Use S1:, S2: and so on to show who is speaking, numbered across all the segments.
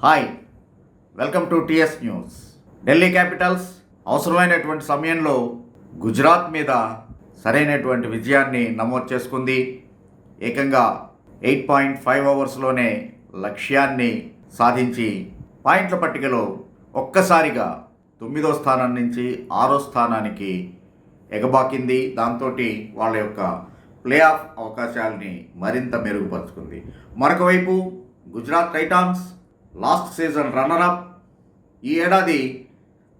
S1: Hi welcome to TS news. Delhi capitals అవసరమైనటువంటి సమయంలో గుజరాత్ మీద సరైనటువంటి విజయాన్ని నమోదు చేసుకుంది. ఏకంగా ఎయిట్ పాయింట్ ఫైవ్ అవర్స్లోనే లక్ష్యాన్ని సాధించి పాయింట్ల పట్టికలో ఒక్కసారిగా తొమ్మిదో స్థానం నుంచి ఆరో స్థానానికి ఎగబాకింది. దాంతో వాళ్ళ యొక్క ప్లే ఆఫ్ అవకాశాలని మరింత మెరుగుపరుచుకుంది. మరొకవైపు Gujarat titans last season runner up. ఈ ఏడాది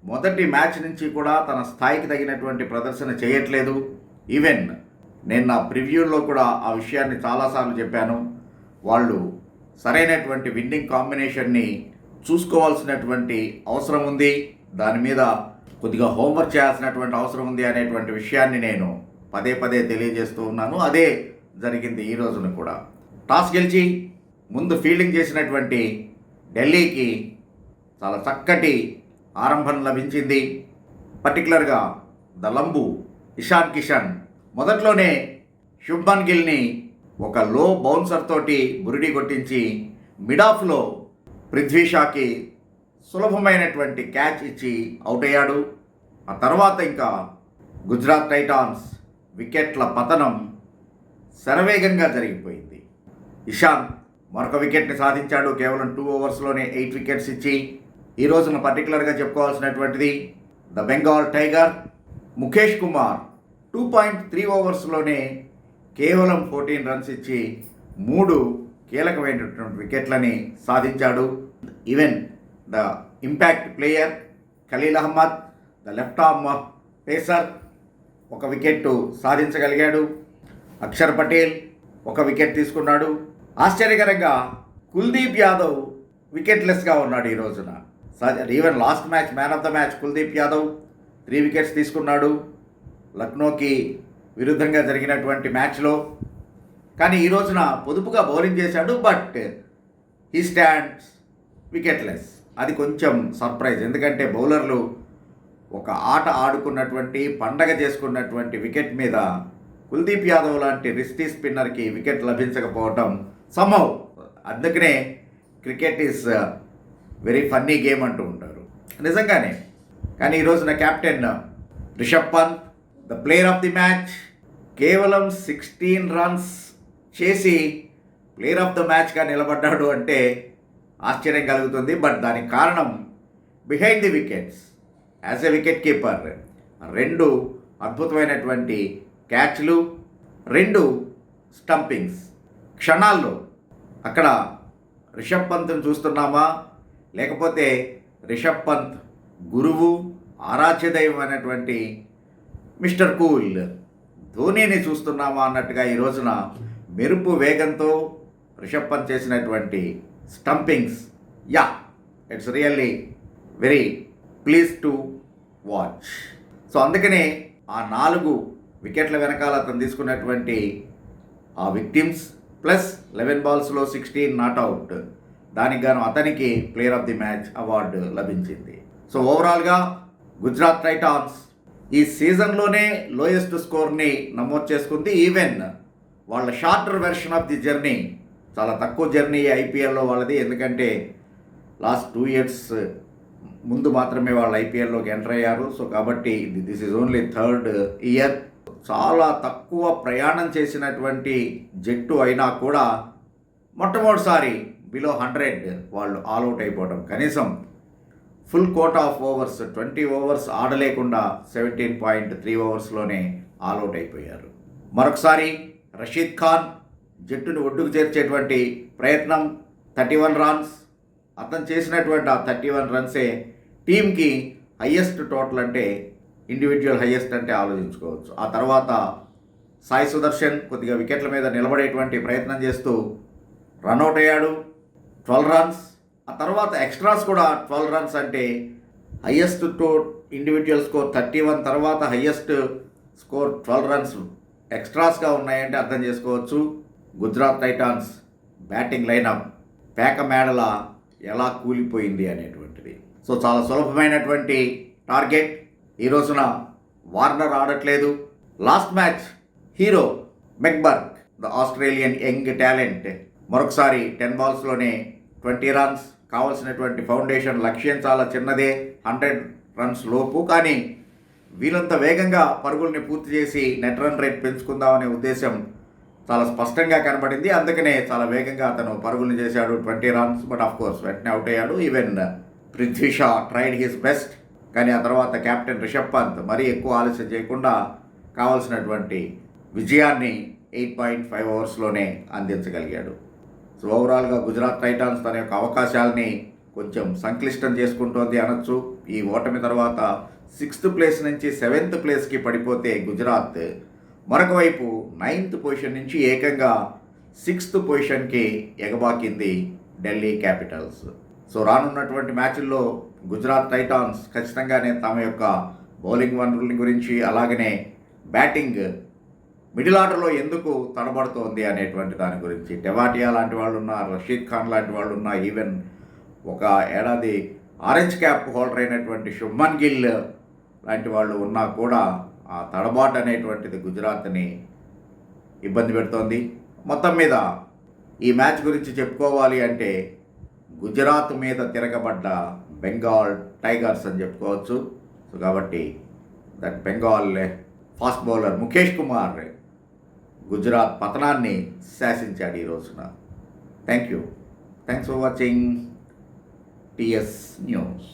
S1: మొదటి మ్యాచ్ నుంచి కూడా తన స్థాయికి తగినటువంటి ప్రదర్శన చేయట్లేదు. ఈవెన్ నేను నా ప్రివ్యూలో కూడా ఆ విషయాన్ని చాలాసార్లు చెప్పాను. వాళ్ళు సరైనటువంటి విన్నింగ్ కాంబినేషన్ని చూసుకోవాల్సినటువంటి అవసరం ఉంది. దాని మీద కొద్దిగా హోంవర్క్ చేయాల్సినటువంటి అవసరం ఉంది అనేటువంటి విషయాన్ని నేను పదే పదే తెలియజేస్తూ ఉన్నాను. అదే జరిగింది ఈ రోజున కూడా. టాస్ గెలిచి ముందు ఫీల్డింగ్ చేసినటువంటి ఢిల్లీకి చాలా చక్కటి ఆరంభం లభించింది. పర్టికులర్గా ద లంబు ఇషాన్ కిషన్. మొదట్లోనే శుభ్మన్ గిల్ని ఒక లో బౌన్సర్ తోటి బురిడి కొట్టించి మిడ్ ఆఫ్లో షాకి సులభమైనటువంటి క్యాచ్ ఇచ్చి అవుట్ అయ్యాడు. ఆ తర్వాత ఇంకా గుజరాత్ టైటాన్స్ వికెట్ల పతనం శరవేగంగా జరిగిపోయింది. ఇషాంత్ మరొక వికెట్ని సాధించాడు కేవలం టూ ఓవర్స్లోనే ఎయిట్ వికెట్స్ ఇచ్చి. ఈ రోజున పర్టికులర్గా చెప్పుకోవాల్సినటువంటిది the Bengal tiger Mukesh Kumar two point three ఓవర్స్లోనే కేవలం ఫోర్టీన్ రన్స్ ఇచ్చి మూడు కీలకమైనటువంటి వికెట్లని సాధించాడు. Even the impact player Khaleel Ahmed the left arm pacer ఒక వికెట్ సాధించగలిగాడు. అక్షర్ పటేల్ ఒక వికెట్ తీసుకున్నాడు. ఆశ్చర్యకరంగా కుల్దీప్ యాదవ్ వికెట్లెస్గా ఉన్నాడు ఈ రోజున. Even last match man of the match Kuldeep Yadav three wickets తీసుకున్నాడు. లక్నోకి విరుద్ధంగా జరిగినటువంటి మ్యాచ్లో కానీ ఈ రోజున పొదుపుగా బౌలింగ్ చేశాడు బట్ హీ స్టాండ్స్ వికెట్లెస్ అది కొంచెం సర్ప్రైజ్ ఎందుకంటే బౌలర్లు ఒక ఆట ఆడుకున్నటువంటి పండగ చేసుకున్నటువంటి వికెట్ మీద కుల్దీప్ యాదవ్ లాంటి రిస్టీ స్పిన్నర్కి వికెట్ లభించకపోవటం సమ్హౌ అందుకనే cricket is very funny game అంటూ ఉంటారు. నిజంగానే. కానీ ఈరోజు నా captain Rishabh Pant the player of the match కేవలం సిక్స్టీన్ రన్స్ చేసి ప్లేయర్ ఆఫ్ ద మ్యాచ్గా నిలబడ్డాడు అంటే ఆశ్చర్యం కలుగుతుంది. బట్ దానికి కారణం behind the wickets as a wicket keeper రెండు అద్భుతమైనటువంటి క్యాచ్లు రెండు స్టంపింగ్స్ క్షణాల్లో అక్కడ రిషబ్ పంత్ని చూస్తున్నామా? లేకపోతే రిషబ్ పంత్ గురువు ఆరాధ్య దైవం అనేటువంటి మిస్టర్ కూల్ ధోనిని చూస్తున్నామా అన్నట్టుగా ఈ రోజున మెరుపు వేగంతో రిషబ్ పంత్ చేసినటువంటి stumpings. Yeah it's really very please to watch. So అందుకనే ఆ నాలుగు వికెట్ల వెనకాల అతను తీసుకున్నటువంటి ఆ విక్టిమ్స్ ప్లస్ లెవెన్ బాల్స్లో సిక్స్టీన్ నాట్ అవుట్. దానికి గాను అతనికి player of the match award లభించింది. సో ఓవరాల్గా గుజరాత్ టైటాన్స్ ఈ సీజన్లోనే లోయెస్ట్ స్కోర్ని నమోదు చేసుకుంది. ఈవెన్ వాళ్ళ shorter version of the journey చాలా తక్కువ జర్నీ ఐపీఎల్లో వాళ్ళది. ఎందుకంటే లాస్ట్ టూ ఇయర్స్ ముందు మాత్రమే వాళ్ళు ఐపీఎల్లోకి ఎంటర్ అయ్యారు. సో కాబట్టి this is only third year. చాలా తక్కువ ప్రయాణం చేసినటువంటి జట్టు అయినా కూడా మొట్టమొదటిసారి బిలో హండ్రెడ్ వాళ్ళు ఆల్అవుట్ అయిపోవడం. కనీసం full quota of overs twenty overs ఆడలేకుండా seventeen point three ఓవర్స్లోనే ఆల్అవుట్ అయిపోయారు. మరొకసారి రషీద్ ఖాన్ జట్టును ఒడ్డుకు చేర్చేటువంటి ప్రయత్నం థర్టీ వన్ రన్స్ అతను చేసినటువంటి ఆ థర్టీ వన్ రన్సే టీంకి హయ్యెస్ట్ టోటల్ అంటే ఇండివిజువల్ హయ్యెస్ట్ అంటే ఆలోచించుకోవచ్చు. ఆ తర్వాత సాయి సుదర్శన్ కొద్దిగా వికెట్ల మీద నిలబడేటువంటి ప్రయత్నం చేస్తూ రన్అట్ అయ్యాడు. ట్వెల్వ్ రన్స్ ఆ తర్వాత ఎక్స్ట్రాస్ కూడా ట్వెల్వ్ రన్స్ అంటే highest two individual score thirty one తర్వాత హయ్యెస్ట్ స్కోర్ ట్వెల్వ్ రన్స్ ఎక్స్ట్రాస్గా ఉన్నాయంటే అర్థం చేసుకోవచ్చు. గుజరాత్ టైటాన్స్ బ్యాటింగ్ లైనప్ పేక మేడల ఎలా కూలిపోయింది అనేటువంటిది. సో చాలా సులభమైనటువంటి టార్గెట్ ఈ రోజున Warner ఆడట్లేదు. Last match hero McGurk the Australian young talent మరొకసారి టెన్ బాల్స్లోనే ట్వంటీ రన్స్ కావాల్సినటువంటి ఫౌండేషన్ లక్ష్యం చాలా చిన్నదే హండ్రెడ్ రన్స్ లోపు. కానీ వీలంత వేగంగా పరుగుల్ని పూర్తి చేసి నెట్ రన్ రేట్ పెంచుకుందామనే ఉద్దేశం చాలా స్పష్టంగా కనబడింది. అందుకనే చాలా వేగంగా అతను పరుగుల్ని చేశాడు twenty runs. But of course వెంటనే అవుట్ అయ్యాడు. Even Prithvi Shaw tried his best కానీ ఆ తర్వాత కెప్టెన్ రిషబ్ పంత్ మరీ ఎక్కువ ఆలస్యం చేయకుండా కావాల్సినటువంటి విజయాన్ని ఎయిట్ పాయింట్ ఫైవ్ అవర్స్లోనే అందించగలిగాడు. సో ఓవరాల్గా గుజరాత్ టైటాన్స్ తన యొక్క అవకాశాలని కొంచెం సంక్లిష్టం చేసుకుంటోంది అనొచ్చు. ఈ ఓటమి తర్వాత సిక్స్త్ ప్లేస్ నుంచి సెవెంత్ ప్లేస్కి పడిపోతే గుజరాత్ మరొక వైపు నైన్త్ పొజిషన్ నుంచి ఏకంగా సిక్స్త్ పొజిషన్కి ఎగబాకింది ఢిల్లీ క్యాపిటల్స్. సో రానున్నటువంటి మ్యాచ్ల్లో గుజరాత్ టైటాన్స్ ఖచ్చితంగానే తమ యొక్క బౌలింగ్ వనరుల గురించి అలాగనే బ్యాటింగ్ మిడిల్ ఆర్డర్లో ఎందుకు తడబడుతోంది అనేటువంటి దాని గురించి టెవాటియా లాంటి వాళ్ళు ఉన్నా రషీద్ ఖాన్ లాంటి వాళ్ళు ఉన్నా ఈవెన్ ఒక ఏడాది ఆరెంజ్ క్యాప్ హోల్డర్ అయినటువంటి శుభ్మన్ గిల్ లాంటి వాళ్ళు ఉన్నా కూడా ఆ తడబాటు అనేటువంటిది గుజరాత్ని ఇబ్బంది పెడుతోంది. మొత్తం మీద ఈ మ్యాచ్ గురించి చెప్పుకోవాలి అంటే గుజరాత్ మీద తిరగబడ్డ బెంగాల్ టైగర్స్ అని చెప్పుకోవచ్చు. సో కాబట్టి that Bengal fast bowler Mukesh Kumar Gujarat పతనాన్ని శాసించాడు ఈ రోజున. Thank you thanks for watching. TS news.